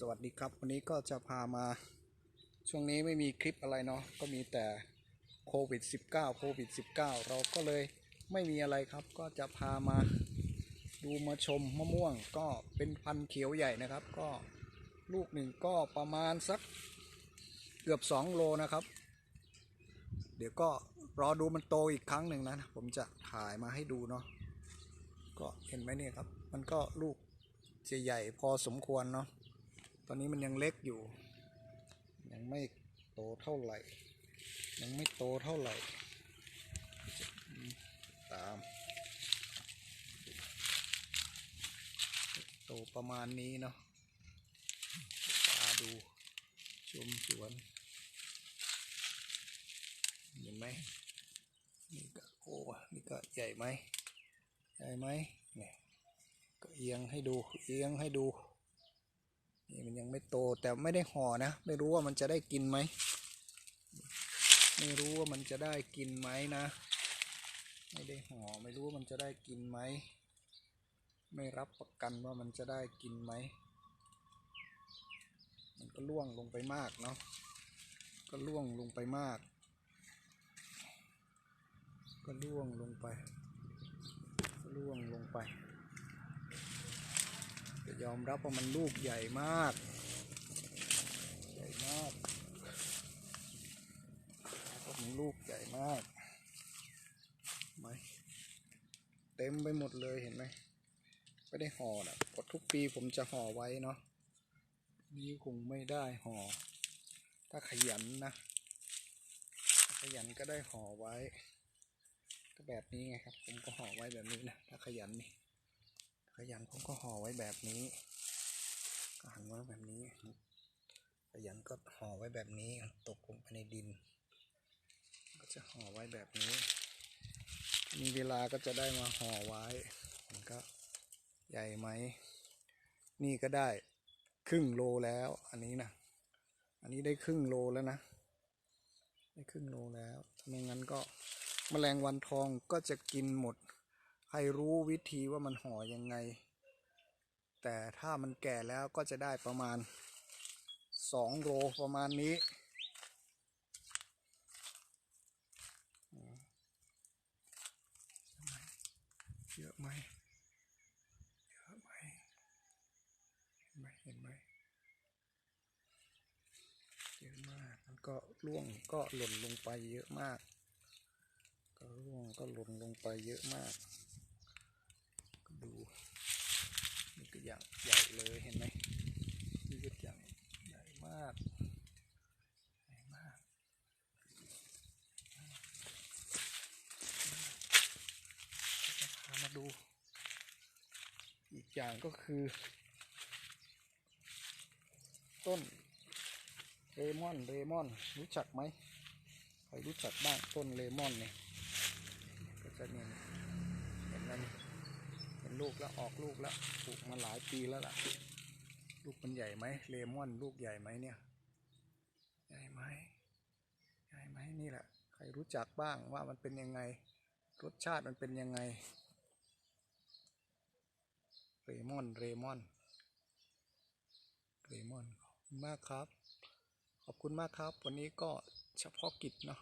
สวัสดีครับ วันนี้ก็จะพามาช่วงนี้ไม่มีคลิปอะไรเนาะก็มีแต่โควิด -19 โควิด -19 เราก็เลยไม่มีอะไรครับ ก็จะพามาดูมาชมมะม่วงก็เป็นพันเขียวใหญ่นะครับ ก็ลูกหนึ่งก็ประมาณสักเกือบ 2 โลนะครับ เดี๋ยวก็รอดูมันโตอีกครั้งหนึ่งนะ ผมจะถ่ายมาให้ดูเนาะก็เห็นไหมเนี่ยครับ มันก็ลูกจะใหญ่พอสมควรเนาะ ตอนนี้มันยังเล็กอยู่ ยังไม่โตเท่าไหร่ ยังไม่โตเท่าไหร่ ตาม โตประมาณนี้เนาะตาดูชมสวน เห็นไหมนี่ก็โอ้นี่ก็ใหญ่ไหมใหญ่ไหมเนี่ยก็เอียงให้ดู เอียงให้ดู นี่มันยังไม่โตแต่ไม่ได้ห่อนะ ไม่รู้ว่ามันจะได้กินไหม ไม่รู้ว่ามันจะได้กินไหมนะ ไม่ได้ห่อไม่รู้ว่ามันจะได้กินไหม ไม่รับประกันว่ามันจะได้กินไหม มันก็ล่วงลงไปมากเนาะ ก็ล่วงลงไปมาก ก็ล่วงลงไป ก็ล่วงลงไป ยอมรับว่ามันลูกใหญ่มาก ใหญ่มากก็มันลูกใหญ่มากไหมเต็มไปหมดเลยเห็นไหมไม่ได้ห่อนะกดทุกปีผมจะห่อไว้เนาะนี่คงไม่ได้ห่อ ถ้าขยันนะ ขยันก็ได้ห่อไว้ ก็แบบนี้ไงครับ ผมก็ห่อไว้แบบนี้นะ ถ้าขยันนี่ ขยันผมก็ห่อไว้แบบนี้ก็หันไว้แบบนี้ ขยันก็ห่อไว้แบบนี้ ตกลงไปในดิน ก็จะห่อไว้แบบนี้ มีเวลาก็จะได้มาห่อไว้ มันก็ใหญ่ไหม นี่ก็ได้ครึ่งโลแล้ว อันนี้นะอันนี้ได้ครึ่งโลแล้วนะได้ครึ่งโลแล้วไม่งั้นก็แมลงวันทองก็จะกินหมด ใครรู้วิธีว่ามันห่อยังไง แต่ถ้ามันแก่แล้วก็จะได้ประมาณสองโลประมาณนี้ เยอะไหมเยอะไหมเห็นไหมเห็นไหมเยอะมากมันก็ร่วงก็หล่นลงไปเยอะมาก ก็ร่วงก็หล่นลงไปเยอะมาก ดูนี่ก็อย่างใหญ่เลยเห็นไหมนี่ก็อย่างใหญ่มากใหญ่มากจะพามาดู อีกอย่างก็คือ ต้นเลมอนเลมอนรู้จักไหมใครรู้จักบ้างต้นเลมอนเนี่ยก็จะเนี่ยเห็นแล้วนี่เห็น ลูกแล้วออกลูกแล้วปลูกมาหลายปีแล้วล่ะ ลูกมันใหญ่ไหมเลมอนลูกใหญ่ไหมเนี่ย ใหญ่ไหมใหญ่ไหมนี่แหละ ใครรู้จักบ้างว่ามันเป็นยังไง รสชาติมันเป็นยังไงเลมอนเลมอนเลมอนมากครับ ขอบคุณมากครับ วันนี้ก็เฉพาะกิจเนาะ